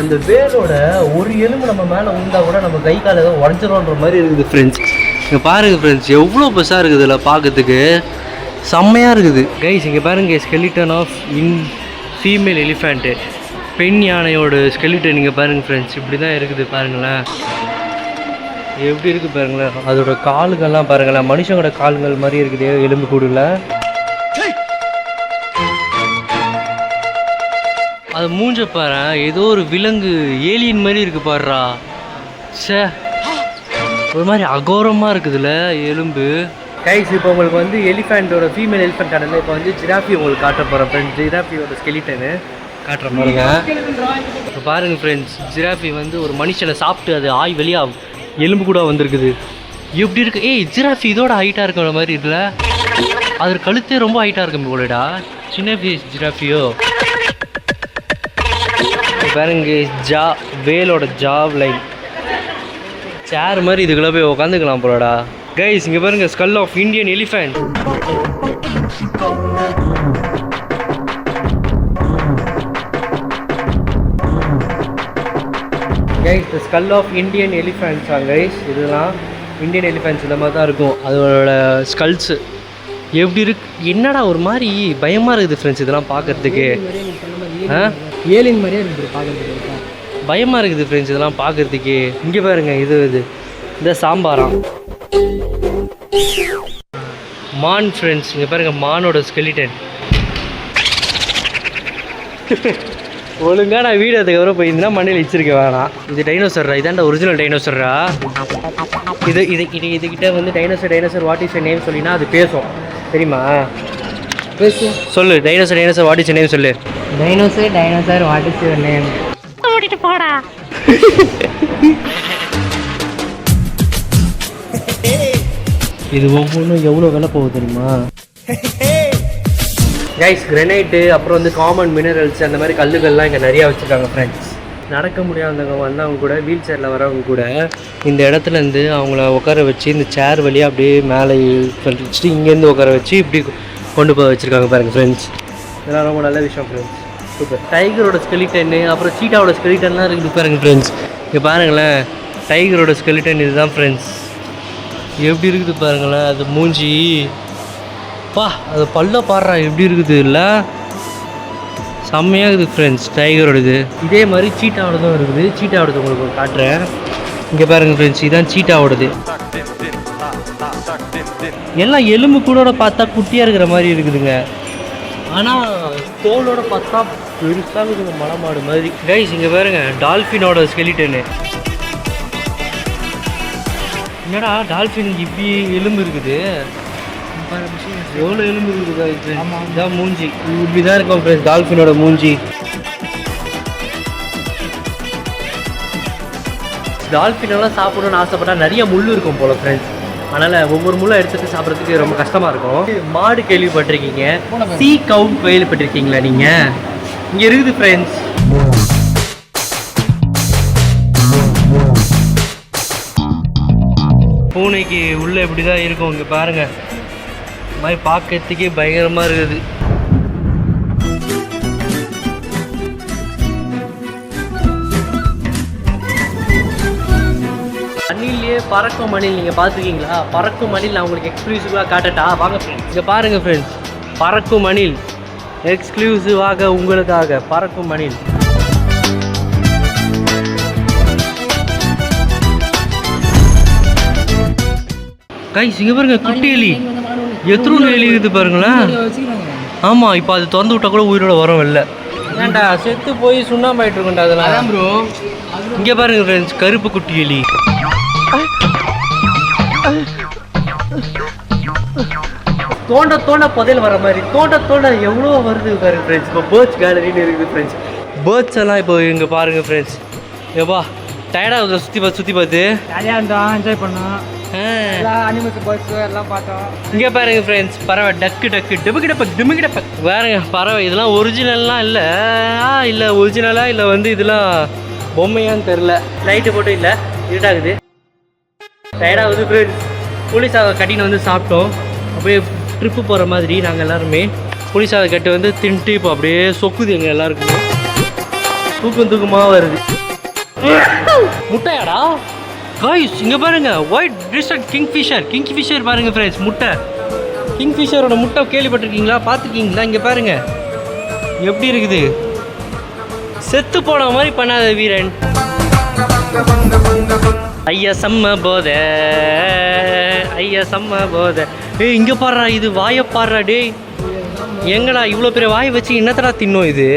அந்த வேலோட ஒரு எலும்பு நம்ம மேலே உண்டா கூட நம்ம கை கால் ஏதோ உடஞ்சிரோன்ற மாதிரி இருக்குது ஃப்ரெண்ட்ஸ் இங்கே பாருங்க ஃப்ரெண்ட்ஸ் எவ்வளோ பெருசாக இருக்குது இதில் பார்க்கறதுக்கு. செம்மையாக இருக்குது. கைஸ் இங்கே பாருங்க skeleton of in female elephant பெண் யானையோட ஸ்கெலிட்டன் இங்கே பாருங்கள் ஃப்ரெண்ட்ஸ் இப்படி தான் இருக்குது பாருங்களேன். எப்படி இருக்குது பாருங்களேன் அதோட காலுங்கள்லாம் பாருங்களேன் மனுஷங்களோட கால்கள் மாதிரி இருக்குது எலும்பு கூடுல. அது மூஞ்ச பாரு ஏதோ ஒரு விலங்கு ஏலியன் மாதிரி இருக்கு பாருடா. சே ஒரு மாதிரி அகோரமாக இருக்குதுல்ல எலும்பு. கைஸ் இப்போ உங்களுக்கு வந்து எலிஃபெண்ட்டோட ஃபீமேல் எலிஃபெண்ட் காட்டில் இப்போ வந்து ஜிராஃபி உங்களுக்கு காட்ட போகிறேன் ஃப்ரெண்ட்ஸ் ஜிராஃபியோட ஸ்கெலிட்டனு காட்டுற பாருங்க. இப்போ பாருங்க ஃப்ரெண்ட்ஸ் ஜிராஃபி வந்து ஒரு மனுஷனை சாப்பிட்டு அது ஆய் வெளியா எலும்பு கூட வந்திருக்குது. எப்படி இருக்கு? ஏய் ஜிராஃபி இதோட ஹைட்டாக இருக்கிற மாதிரி இருக்குல்ல. அது கழுத்தே ரொம்ப ஹைட்டாக இருக்கும் போலடா. சின்ன பீஸ் ஜிராஃபியோ பாருங்க ஜா வேலோட ஜாவ் லைன் சேர் மாதிரி இதுக்குள்ள போய் உக்காந்துக்கலாம் போலடா. கைஸ் இங்க பாருங்க skull of Indian elephant guys the skull of Indian எலிஃபென்ட்ஸா guys இதெல்லாம் இந்தியன் எலிஃபென்ட்ஸ் இந்த மாதிரி தான் இருக்கும். அதோட ஸ்கல்ஸு எப்படி இருக்கு? என்னடா ஒரு மாதிரி பயமாக இருக்குது ஃப்ரெண்ட்ஸ் இதெல்லாம் பார்க்கறதுக்கு? ஆ? ஏலியன் மாதிரியே இருக்குது பார்க்குறதுக்கு பயமாக இருக்குது ஃப்ரெண்ட்ஸ் இதெல்லாம் பார்க்குறதுக்கு. இங்கே பாருங்க இது இது. இந்த சாம்பாராம். மான் ஃப்ரெண்ட்ஸ் இங்கே பாருங்கள் மானோட ஸ்கெலிட்டன் ஒழுங்காக நான் வீடு அதுக்கப்புறம் போயிருந்தா மண்ணில் வச்சிருக்க வேணாம். இது டைனோசர்ரா இதாண்டா ஒரிஜினல் டைனோசர்ரா இது இது இது இதுகிட்ட வந்து dinosaur dinosaur what is name சொல்லினா அது பேசும். தெரியுமா? சொல்லு dinosaur dinosaur what is name சொல்லு. Dinosaur dinosaur what is your name இது ஒவ்வொன்றும் எவ்வளோ விலை போகுது தெரியுமா? கைஸ் கிரனைட்டு அப்புறம் வந்து காமன் மினரல்ஸ் அந்த மாதிரி கல்லுகள்லாம் இங்கே நிறையா வச்சுருக்காங்க ஃப்ரெண்ட்ஸ் நடக்க முடியாதவங்க வந்தவங்க கூட வீல் சேரில் வரவங்க கூட இந்த இடத்துல இருந்து அவங்கள உட்கார வச்சு இந்த சேர் வழியாக அப்படியே மேலே வச்சுட்டு இங்கேருந்து உட்கார வச்சு இப்படி கொண்டு போய் வச்சுருக்காங்க பாருங்கள் ஃப்ரெண்ட்ஸ் இதெல்லாம் ரொம்ப நல்ல விஷயம் ஃப்ரெண்ட்ஸ் சூப்பர் டைகரோட ஸ்கெலிட்டன்னு அப்புறம் சீட்டாவோட ஸ்கெலிட்டன்லாம் இருக்குது பாருங்க ஃப்ரெண்ட்ஸ் இங்கே பாருங்களேன். டைகரோட ஸ்கெலிட்டன் இதுதான் ஃப்ரெண்ட்ஸ் எப்படி இருக்குது பாருங்களேன் அது மூஞ்சி. பா அது பல்ல பாடுறா எப்படி இருக்குது இல்லை? செம்மையாக இருக்குது ஃப்ரெண்ட்ஸ் டைகரோடது இதே மாதிரி சீட்டாவோடதும் இருக்குது. சீட்டாவோடது உங்களுக்கு காட்டுறேன். இங்கே பாருங்கள் ஃப்ரெண்ட்ஸ் இதுதான் சீட்டாவோடது எல்லாம் எலும்பு கூடோட பார்த்தா குட்டியாக இருக்கிற மாதிரி இருக்குதுங்க. ஆனால் தோலோட பார்த்தா பெருசாக இருக்குங்க மலமாடு மாதிரி. கைஸ் இங்கே பாருங்க டால்ஃபினோட ஸ்கெலிட்டனு என்னடா டால்ஃபின் இப்படி எலும்பு இருக்குது? எவ்வளோ எலும்பு இருக்குது இதான் மூஞ்சி. இப்படி தான் இருக்கும் ஃப்ரெண்ட்ஸ் டால்ஃபினோட மூஞ்சி. டால்ஃபின் எல்லாம் சாப்பிடணும்னு ஆசைப்பட்டா நிறைய முள் இருக்கும் போல ஃப்ரெண்ட்ஸ் அதனால் ஒவ்வொரு முளை எடுத்துகிட்டு சாப்பிட்றதுக்கு ரொம்ப கஷ்டமாக இருக்கும். மாடு கேள்விப்பட்டிருக்கீங்க. சீ கவுன் கேள்விப்பட்டிருக்கீங்களா நீங்கள் இங்கே இருக்குது ஃப்ரெண்ட்ஸ் பூனைக்கு உள்ளே இப்படி தான் இருக்கும். இங்கே பாருங்கள் இந்த மாதிரி பார்க்கறதுக்கே பயங்கரமாக இருக்குது. பறக்கும் மணில் நீங்கள் பார்த்துருக்கீங்களா? பறக்கும் மணில் நான் உங்களுக்கு எக்ஸ்க்ளூசிவாக காட்டட்டா? வாங்க ஃப்ரெண்ட்ஸ் இங்கே பாருங்க ஃப்ரெண்ட்ஸ் பறக்கும் மணில். எக்ஸ்க்ளூசிவாக உங்களுக்காக பறக்கும் மணில். கைஸ் இங்கே பாருங்க குட்டி எலி. எத்தனை எலி இருக்குது பாருங்களேன் ஆமாம் இப்போ அது திறந்து விட்டா கூட உயிரோட வரும் இல்லை. ஏன்டா செத்து போய் சுண்ணாம்பாயிட்டு இருக்கோண்டா அதெல்லாம். ப்ரோ இங்கே பாருங்க ஃப்ரெண்ட்ஸ் கருப்பு குட்டி எலி. தோண்ட தோண்ட புதையல் வர மாதிரி தோண்ட தோண்ட எவ்வளோ வருது பாருங்க ஃப்ரெண்ட்ஸ் இப்போ பேர்ட்ஸ் கேலரின்னு இருக்குது ஃப்ரெண்ட்ஸ் பேர்ட்ஸ் எல்லாம் இப்போ இங்கே பாருங்க ஃப்ரெண்ட்ஸ் ஏப்பா டயர்டாக சுற்றி பார்த்து சுற்றி பார்த்து ஜாலியாக இருந்தோம் என்ஜாய் பண்ணோம் அனிமல்ஸ் பேர்ட்ஸ் எல்லாம் பார்த்தோம். இங்கே பாருங்க ஃப்ரெண்ட்ஸ் பறவை டக்கு டக்கு டிபுக்கு டப்பக் டிமுக்கு டப்பக் பறவை இதெல்லாம் ஒரிஜினல்லாம் இல்லை. இல்லை ஒரிஜினலா இல்லை வந்து இதெல்லாம் பொம்மையான்னு தெரில லைட்டு போட்டு இல்லை இருட்டாகுது. டயர்டாகுது ஃப்ரெண்ட்ஸ் போலீஸ் கட்டின்னு வந்து சாப்பிட்டோம். அப்படியே ட்ரிப்பு போகிற மாதிரி நாங்கள் எல்லாருமே புளி கட்டு வந்து தின்ட்டு இப்போ அப்படியே சொக்குது எங்கள் எல்லாருக்குமே. தூக்கம் தூக்கமாக வருது. முட்டையாடா? காய்ஸ் இங்கே பாருங்க ஒயிட் டிஸ்டர்ட் கிங் ஃபிஷர் கிங் ஃபிஷர் பாருங்கள் ஃப்ரெண்ட்ஸ் முட்டை. கிங் ஃபிஷரோட முட்டை கேள்விப்பட்டிருக்கீங்களா? பார்த்துருக்கீங்களா? இங்கே பாருங்கள் எப்படி இருக்குது? செத்து போன மாதிரி பண்ணாத வீரன். ஐயா செம்ம போத. ஐயா செம்ம போத. ஏய் இங்கே பாடுறா இது வாயை பாடுறா டேய். எங்கடா இவ்வளோ பெரிய வாயை வச்சு என்னத்தடா தின்னோம் இது?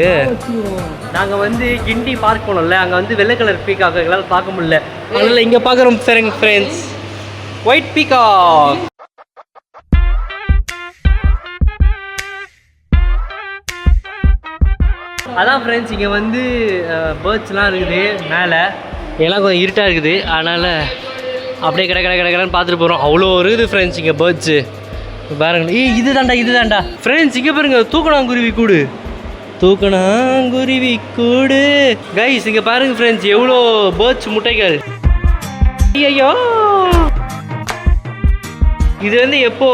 நாங்கள் வந்து கிண்டி பார்க் போனோம்ல அங்கே வந்து வெள்ளை கலர் பீக்காக எங்களால் பார்க்க முடியல. அதனால் இங்கே பார்க்குறோம் சரிங்க ஃப்ரெண்ட்ஸ் ஒயிட் பீக்கா அதான் ஃப்ரெண்ட்ஸ் இங்கே வந்து பேர்ட்ஸ்லாம் இருக்குது மேலே. எல்லாம் கொஞ்சம் இருட்டாக இருக்குது. அதனால் அப்படியே கடை கடை கடை கடைன்னு பார்த்துட்டு போகிறோம் அவ்வளோ இருக்குது ஃப்ரெண்ட்ஸ் இங்கே பேர்ட்ஸு பாருங்க. ஏய் இது தாண்டா இது தாண்டா ஃப்ரெண்ட்ஸ் இங்கே பாருங்க. தூக்கணாங்குருவி கூடு. தூக்கணாங்குருவி கூடு. கைஸ் இங்கே பாருங்க ஃப்ரெண்ட்ஸ் எவ்வளோ பேர்ட்ஸ் முட்டைகள் ஐயோ இது வந்து எப்போ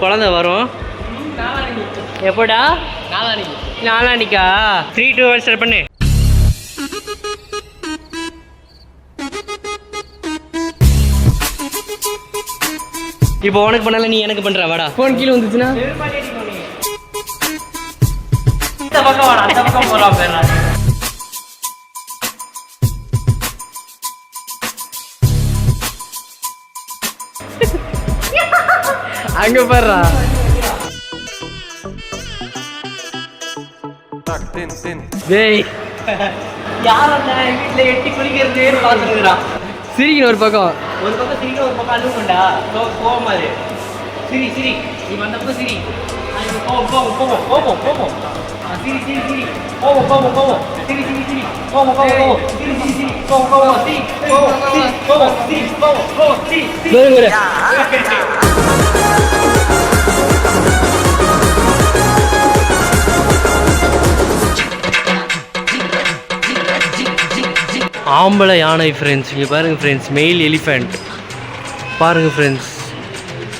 குழந்தை வரும்? எப்போடா? நாளானிக்கா த்ரீ டூ ஒன் ஸ்டார்ட் பண்ணு. இப்போ உனக்கு பண்ணல நீ எனக்கு பண்ற வாடா. ஃபோன் கீழே வந்துச்சுன்னா? பேரா. அங்கே பாடுறா டேய். யார் அந்த வீட்டில் எட்டி குளிக்கிறதே பார்த்துருக்குறான் சிரிக்கணும் ஒரு பக்கம். ஒரு பக்கம் சிரிக்க ஒரு பக்கம் அழுவுண்டா கோவமா இரு சிரி சிரி நீ வந்தப்போ சிரி அது கோவம் கோவம் கோவம் கோவம் கோவம் சிரி சிரி சிரி கோவம் கோவம் கோவம் சிரி சிரி சிரி கோவம் கோவம் கோவம் சிரி சிரி சிரி கோவம் கோவம் சிரி கோவம் சிரி கோவம் சிரி கோவம் கோவம் சிரி சிரி ஆம்பளை யானை ஃப்ரெண்ட்ஸ் இங்கே பாருங்கள் ஃப்ரெண்ட்ஸ் மெயில் எலிஃபெண்ட் பாருங்கள் ஃப்ரெண்ட்ஸ்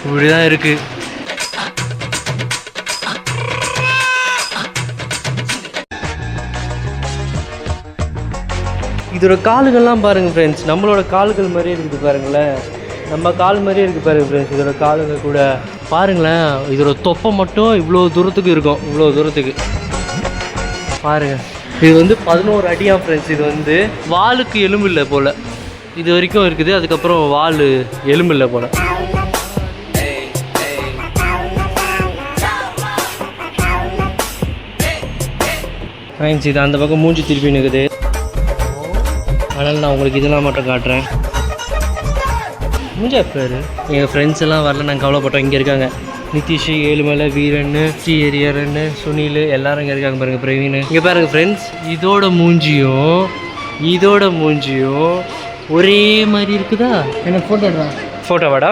இப்படி தான் இருக்குது இதோட காலுகள்லாம் பாருங்கள் ஃப்ரெண்ட்ஸ் நம்மளோட கால்கள் மாதிரியே இருக்குது பாருங்களேன். நம்ம கால் மாதிரியே இருக்குது பாருங்கள் ஃப்ரெண்ட்ஸ் இதோட காலுங்க கூட. பாருங்களேன் இதோட தொப்பை மட்டும் இவ்வளோ தூரத்துக்கு இருக்கும். இவ்வளோ தூரத்துக்கு. பாருங்கள் இது வந்து பதினோரு அடியா ஃப்ரெண்ட்ஸ் இது வந்து வாலுக்கு எலும்பு இல்லை போல. இது வரைக்கும் இருக்குது அதுக்கப்புறம் வால் எலும்பு இல்லை போல. ஃப்ரெண்ட்ஸ் இது அந்த பக்கம் மூஞ்சி திருப்பி நிற்குது அதனால் நான் உங்களுக்கு இதெல்லாம் மட்டும் காட்டுறேன். மூஞ்சா பேர் எங்கள் ஃப்ரெண்ட்ஸ் எல்லாம் வரல நாங்கள் கவலைப்பட்டோம். இங்கே இருக்காங்க. நிதிஷ் ஏழுமலை வீரன் ஸ்ரீ எரியரன் சுனில் எல்லாரும் இங்கே இருக்காங்க பாருங்க பிரவீன். இங்கே பாருங்க ஃப்ரெண்ட்ஸ் இதோட மூஞ்சியும் இதோட மூஞ்சியும் ஒரே மாதிரி இருக்குதா? எனக்கு ஃபோட்டோ எடுறா? ஃபோட்டோ வாடா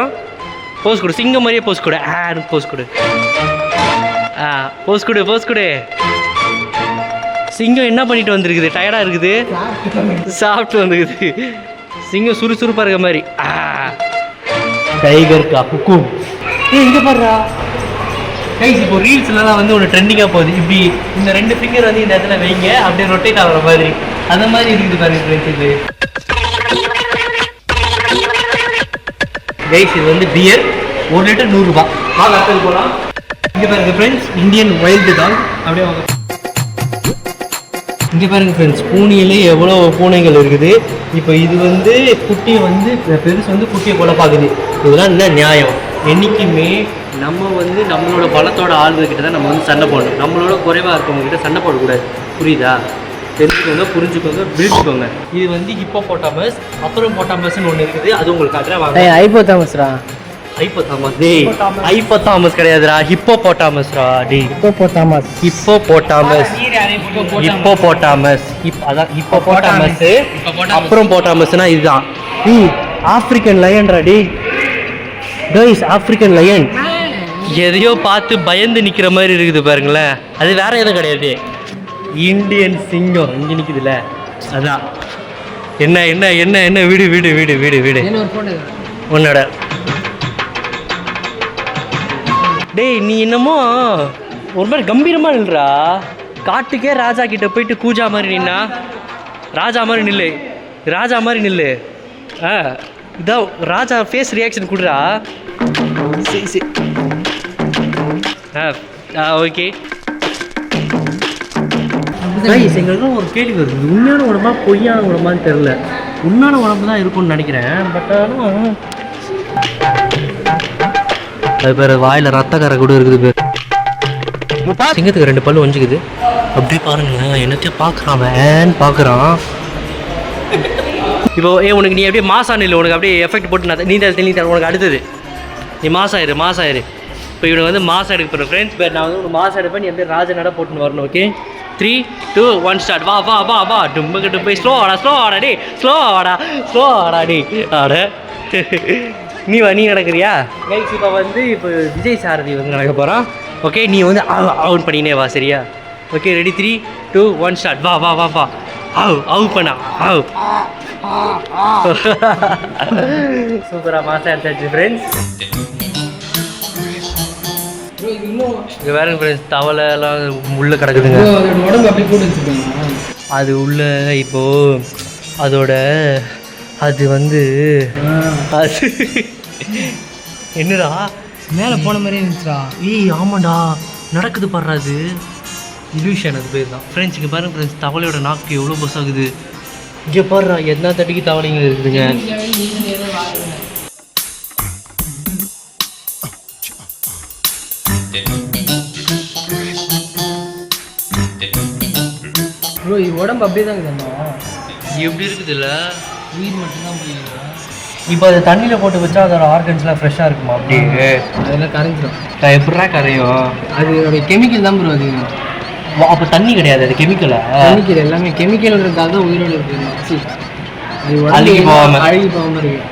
போஸ் கொடு சிங்கம் மாதிரியே போஸ் கொடு. ஆ போஸ் கொடு. ஆ போஸ் கொடு போஸ் கொடு. சிங்கம் என்ன பண்ணிட்டு வந்திருக்குது? டயர்டாக இருக்குது? சாப்பிட்டு வந்துக்குது. சிங்கம் சுறுசுறுப்பாக இருக்க மாதிரி. ஆ. டைகர் கா ஹுக்கும் ஏய் இங்கே பாருடா. கைஸ் இப்போ ரீல்ஸ்லாம் வந்து ஒன்று ட்ரெண்டிங்காக போகுது. இப்படி இந்த ரெண்டு ஃபிங்கர் வந்து இந்த இடத்துல வைங்க அப்படியே ரொட்டேட் ஆகுற மாதிரி. அந்த மாதிரி இருக்குது பாருங்க ஃப்ரெண்ட்ஸ் இது. கைஸ் இது வந்து பியர் ஒரு லிட்டர் நூறுரூபா வாங்க அடுத்தது போகலாம் இங்கே பாருங்க ஃப்ரெண்ட்ஸ் இந்தியன் வைல்டு டாக் அப்படியே வாங்க. இங்கே பாருங்கள் ஃப்ரெண்ட்ஸ் பூனையிலே எவ்வளோ பூனைகள் இருக்குது. இப்போ இது வந்து குட்டியை வந்து பெருசு வந்து குட்டியை போல பார்க்குது இதெல்லாம் என்ன நியாயம்? என்றைக்குமே நம்ம வந்து நம்மளோட பலத்தோட ஆளுகிட்ட தான் நம்ம வந்து சண்டை போடணும். நம்மளோட குறைவாக இருக்கவங்ககிட்ட சண்டை போடக்கூடாது. புரியுதா? தெரிஞ்சுக்கோங்க புரிஞ்சுக்கோங்க விழிச்சுக்கோங்க. இது வந்து ஹிப்போ போட்டாமஸ் அப்புறம் போட்டாமஸ்ன்னு ஒன்று இருக்குது. அது உங்களுக்கு அதில் வாங்க ஏய் ஐப்போதாமஸ் டேய் ஐப்போதாமஸ் கிடையாதுடா. ஹிப்போ டேய். போத்தாமஸ் ஹிப்போ போட்டாமஸ் இப்போ போட்டாமஸ் அதான் இப்போ போட்டாமஸ் அப்புறம் போட்டாமஸ்னா இதுதான். டேய் ஆப்பிரிக்கன் லயன்டா டேய். Guys African lion. எதையோ பார்த்து பயந்து நிற்கிற மாதிரி இருக்குது பாருங்களேன். அது வேற எதுவும் கிடையாது. இந்தியன் சிங்கம் இங்கே நிற்குதுல்ல அதான். என்ன என்ன என்ன என்ன? வீடு வீடு வீடு வீடு வீடு. என்ன ஒரு ஃபோட்டோ உன்னோட டேய் நீ என்னமோ ஒரு மாதிரி கம்பீரமாக நில்றா. காட்டுக்கே ராஜா கிட்ட போயிட்டு கூஜா மாதிரி நின்னா. ராஜா மாதிரி நில்லு. ராஜா மாதிரி நில்லு. ஆ இதான் ராஜா ஃபேஸ் ரியாக்ஷன் கொடுறா. சரி சரி. ஆ ஆ ஓகே எங்களுக்கும் ஒரு கேள்வி வருது. உண்மையான உடம்பா பொய்யான உடம்பான்னு தெரில உண்மையான உடம்பு தான் இருக்கும்னு நினைக்கிறேன். பட் ஆனால் அது பேர் வாயில் ரத்தக்கரை கூட இருக்குது பேர். சிங்கத்துக்கு ரெண்டு பல்லு ஒஞ்சிக்குது. அப்படியே பாருங்களேன் என்னத்தையும் பார்க்குறான் வேன் பார்க்குறான் இப்போ ஏ உனக்கு நீ அப்படியே மாசான் இல்லை உனக்கு அப்படியே எஃபெக்ட் போட்டு நான் நீ தர நீ தர உனக்கு அடுத்தது. நீ மாசாயிரு மாசாயிரு. இப்போ இவனுக்கு வந்து மாசம் எடுக்க ஃப்ரெண்ட்ஸ் பேர் நான் வந்து உனக்கு மாசம் எடுப்பேன் நீ அப்படியே ராஜ நட போட்டுன்னு வரணும் okay three two one start வா வா வா வா. டும்புக்கு டும்பை. ஸ்லோ ஆடா ஸ்லோ ஆடா டே ஸ்லோ ஆடா ஸ்லோ ஆடா டே ஆட. நீ வா நீ நடக்கிறியா? கைஸ் இப்போ வந்து இப்போ விஜய் சாரதி வந்து நடக்க போகிறான் ஓகே நீ வந்து அவுட் பண்ணினே வா சரியா? Okay ready three two one start வா வா வா வா. ஆவ் அவுட் பண்ணா. ஆவ் சூப்பராக மாசம் எடுத்தாச்சு ஃப்ரெண்ட்ஸ் இங்கே வேற ஃப்ரெண்ட்ஸ் தவளை எல்லாம் உள்ள கிடக்குதுங்க. உடம்பு அப்படியே போட்டு அது உள்ள இப்போ அதோட அது வந்து அது என்னடா? மேலே போன மாதிரியே இருந்துச்சுடா ஏய் ஆமாண்டா நடக்குது பாடுறா அது இல்யூஷன் அது பேர் தான். ஃப்ரெண்ட்ஸ் இங்கே பாருங்க ஃப்ரெண்ட்ஸ் தவளையோட நாக்கு எவ்வளோ பஸ் ஆகுது இங்கே பாடுறா என்ன தட்டிக்கு தவளைங்க இருக்குதுங்க. ப்ரோ உடம்பு அப்படியே தான் இருக்குது எப்படி இருக்குதுல்ல? உயிர் மட்டும்தான் போயிருக்கா இப்போ அது தண்ணியில் போட்டு வச்சா அதோட ஆர்கன்ஸ்லாம் ஃப்ரெஷ்ஷாக இருக்குமா? அப்படியே அதெல்லாம் கரைஞ்சிடும் எப்படா கரையும்? அது அதோட கெமிக்கல் தான் ப்ரோ அது. அப்போ தண்ணி கிடையாது அது கெமிக்கலா கெமிக்கல் எல்லாமே கெமிக்கல் இருக்காக தான் உயிரோட இருக்கு சி, அது உடம்பு அழுகி என்ன- போகாம. அழுகி போகாம இருக்கு.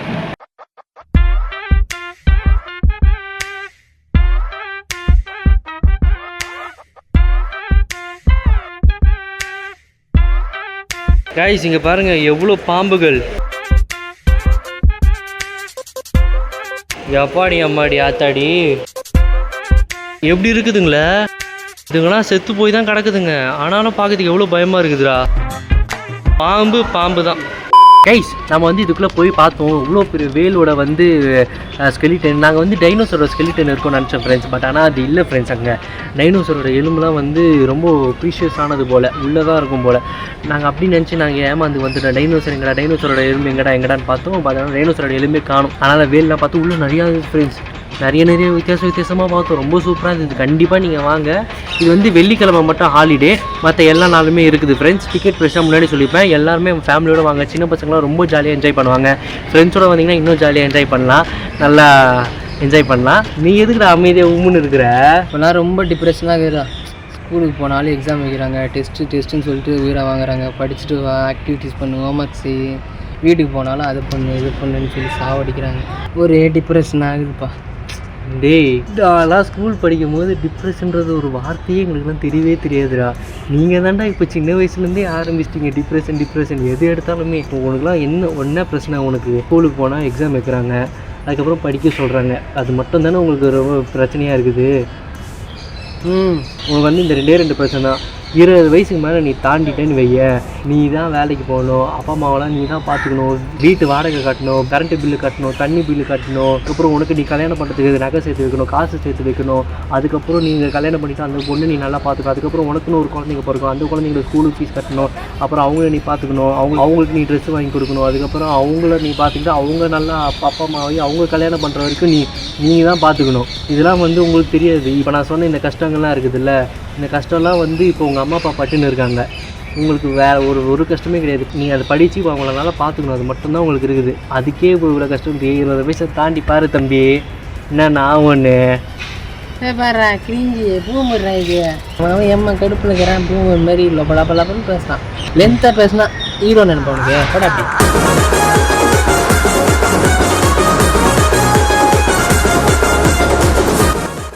கைஸ் இங்கே பாருங்க எவ்வளோ பாம்புகள். எப்பாடி அம்மாடி ஆத்தாடி? எப்படி இருக்குதுங்களே? இதுங்களாம் செத்து போய் தான் கிடக்குதுங்க. ஆனாலும் பார்க்கறதுக்கு எவ்வளோ பயமாக இருக்குதுடா. பாம்பு பாம்பு தான். கைஸ் நம்ம வந்து இதுக்குள்ளே போய் பார்த்தோம். இவ்வளோ பெரிய வேலோட வந்து ஸ்கெலிட்டன் நாங்கள் வந்து டைனோசரோட ஸ்கெலிட்டன் இருக்கும்னு நினச்சோம் ஃப்ரெண்ட்ஸ் பட் ஆனால் அது இல்லை ஃப்ரெண்ட்ஸ் அங்கே. டைனோசரோட எலும்புலாம் வந்து ரொம்ப ப்ரீஷியஸ் ஆனது போல் உள்ளே தான் இருக்கும் போல். நாங்கள் அப்படி நினச்சி நாங்கள் ஏமாந்து வந்துட்டோம். டைனோசர் எங்கடா? டைனோசரோட எலும்பு எங்கடா? எங்கடான்னு பார்த்தோம். பார்த்தோன்னா டைனோசரோட எலும்பே காணும். அதனால் வேலெலாம் பார்த்து உள்ளே நிறையா ஃப்ரெண்ட்ஸ் நிறைய நிறைய வித்தியாச வித்தியாசமாக பார்த்தோம். ரொம்ப சூப்பராக இருந்தது. கண்டிப்பாக நீங்கள் வாங்க. இது வந்து வெள்ளிக்கிழமை மட்டும் ஹாலிடே மற்ற எல்லா நாளுமே இருக்குது ஃப்ரெண்ட்ஸ் டிக்கெட் ப்ரைஸாக முன்னாடி சொல்லியிருப்பேன் எல்லாருமே ஃபேமிலியோடு வாங்க. சின்ன பசங்களாம் ரொம்ப ஜாலியாக என்ஜாய் பண்ணுவாங்க. ஃப்ரெண்ட்ஸோட வந்தீங்கன்னா இன்னும் ஜாலியாக என்ஜாய் பண்ணலாம். நல்லா என்ஜாய் பண்ணலாம். நீ எதுக்குடா அமைதியாக உம்முன்னு இருக்கிற? இப்போலாம் ரொம்ப டிப்ரெஷனாக இருக்கிறா ஸ்கூலுக்கு போனாலும் எக்ஸாம் வைக்கிறாங்க. டெஸ்ட்டு டெஸ்ட்டுன்னு சொல்லிட்டு உயிராக வாங்குறாங்க. படிச்சுட்டு வா ஆக்டிவிட்டீஸ் பண்ணு ஹோம்ஒர்க் செய். வீட்டுக்கு போனாலும் அதை பண்ணு இது பண்ணுன்னு சொல்லி சாவடிக்கிறாங்க. ஒரே டிப்ரெஷன் ஆகுதுப்பா டேய் நான்லாம் ஸ்கூல் படிக்கும் போது டிப்ரெஷன்றது ஒரு வார்த்தையே எங்களுக்குலாம் தெரியவே தெரியாதுடா. நீங்கள் தான்டா இப்போ சின்ன வயசுலேருந்தே ஆரம்பிச்சிட்டிங்க. டிப்ரெஷன் டிப்ரெஷன் எது எடுத்தாலுமே. இப்போ உனக்குலாம் என்ன ஒன்றா பிரச்சனை உனக்கு? ஸ்கூலுக்கு போனால் எக்ஸாம் வைக்கிறாங்க. அதுக்கப்புறம் படிக்க சொல்கிறாங்க அது மட்டும் தானே உங்களுக்கு ரொம்ப பிரச்சனையாக இருக்குது. ம் உங்களுக்கு வந்து இந்த ரெண்டே ரெண்டு பிரச்சனை தான். இருபது வயசுக்கு மேலே நீ தாண்டிட்டேன்னு வைய. நீ தான் வேலைக்கு போகணும். அப்பா அம்மாவெல்லாம் நீ தான் பார்த்துக்கணும் வீட்டு வாடகை கட்டணும் கரண்ட்டு பில்லு கட்டணும் தண்ணி பில்லு கட்டணும். அதுக்கப்புறம் உனக்கு நீ கல்யாணம் பண்ணுறதுக்கு நகை சேர்த்து வைக்கணும் காசு சேர்த்து வைக்கணும். அதுக்கப்புறம் நீங்கள் கல்யாணம் பண்ணிட்டு அந்த பொண்ணு நீ நல்லா பார்த்துக்கணும் அதுக்கப்புறம் உனக்குன்னு ஒரு குழந்தைங்க பிறக்கும். அந்த குழந்தைங்களுக்கு ஸ்கூலுக்கு ஃபீஸ் கட்டணும். அப்புறம் அவங்கள நீ பார்த்துக்கணும் அவங்க அவங்களுக்கு நீ ட்ரெஸ் வாங்கி கொடுக்கணும். அதுக்கப்புறம் அவங்கள நீ பார்த்துக்கிட்டு அவங்க நல்லா அப்பா அப்பா அம்மாவையும் அவங்க கல்யாணம் பண்ணுற வரைக்கும் நீ நீங்கள் தான் பார்த்துக்கணும் இதெல்லாம் வந்து உங்களுக்கு தெரியாது. இப்போ நான் சொன்ன இந்த கஷ்டங்கள்லாம் இருக்குதுல்ல. இந்த கஷ்டம்லாம் வந்து இப்போ உங்கள் அம்மா அப்பா பட்டுன்னு இருக்காங்க. உங்களுக்கு வேறு ஒரு ஒரு கஷ்டமே கிடையாது. நீ அதை படித்து அவங்கள பார்த்துக்கணும். அது மட்டும்தான் உங்களுக்கு இருக்குது. அதுக்கே இப்போ இவ்வளோ கஷ்டம் தம்பி இருபது வயசை தாண்டி பாரு தம்பி. என்ன நான் ஒன்று பாரு கிழிஞ்சி. பூமர்றான் இது. அவன் எம்மா கடுப்பில் இருக்கிறான். பூமர் மாதிரி லொப்ப லப்ப லப்பன்னு பேசுகிறான் லென்த்தாக பேசுனா ஹீரோ நினைப்பான் படம் அப்படி.